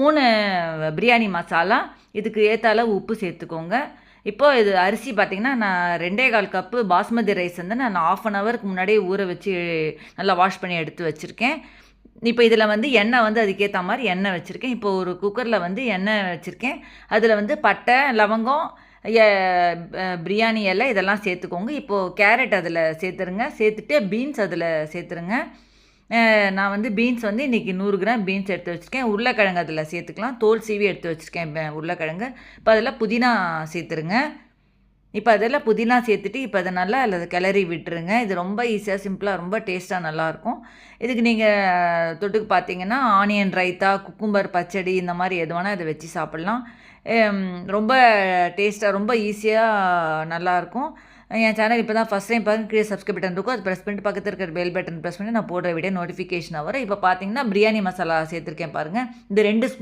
Spoon biryani masala இதுக்கு ஏற்றால உப்பு சேர்த்துக்கோங்க. இப்போது இது அரிசி பார்த்திங்கன்னா நான் ரெண்டே கால் கப்பு பாஸ்மதி ரைஸ் வந்து நான் ஆஃப் அன் ஹவருக்கு முன்னாடியே ஊற வச்சு நல்லா வாஷ் பண்ணி எடுத்து வச்சுருக்கேன். இப்போ இதில் வந்து எண்ணெய் வந்து அதுக்கேற்ற மாதிரி எண்ணெய் வச்சுருக்கேன். இப்போ ஒரு குக்கரில் வந்து எண்ணெய் வச்சுருக்கேன். அதில் வந்து பட்டை லவங்கம் பிரியாணி இலை இதெல்லாம் சேர்த்துக்கோங்க. இப்போது கேரட் அதில் சேர்த்துருங்க. சேர்த்துட்டு பீன்ஸ் அதில் சேர்த்துருங்க. நான் வந்து பீன்ஸ் வந்து இன்றைக்கி நூறு கிராம் பீன்ஸ் எடுத்து வச்சுருக்கேன். உருளைக்கிழங்கு அதில் சேர்த்துக்கலாம். தோல் சீவி எடுத்து வச்சுருக்கேன் உருளைக்கிழங்கு. இப்போ அதில் புதினா சேர்த்துருங்க. இப்போ அதெல்லாம் புதினா சேர்த்துட்டு இப்போ அதை நல்லா அதில் கிளறி விட்டுருங்க. இது ரொம்ப ஈஸியாக சிம்பிளாக ரொம்ப டேஸ்ட்டாக நல்லாயிருக்கும். இதுக்கு நீங்கள் தொட்டுக்கு பார்த்தீங்கன்னா ஆனியன் ரைத்தா குக்கும்பர் பச்சடி இந்த மாதிரி எது வேணால் இதை வச்சு சாப்பிட்லாம். ரொம்ப டேஸ்ட்டாக ரொம்ப ஈஸியாக நல்லாயிருக்கும். என் சேனல் இப்போ தான் ஃபஸ்ட் டைம் பார்க்க கீழே சப்ஸ்கிரைப் பட்டன் இருக்கும். அது ப்ரெஸ் பண்ணிட்டு பக்கத்தில் இருக்கிற பெல் பட்டன் ப்ரெஸ் பண்ணி நான் போடுற வீடியோ நோட்டிஃபிகேஷன் வரும். இப்போ பார்த்தீங்கன்னா பிரியாணி மசாலா சேர்த்துருக்கேன் பாருங்கள் இந்த ரெண்டு ஸ்பூன்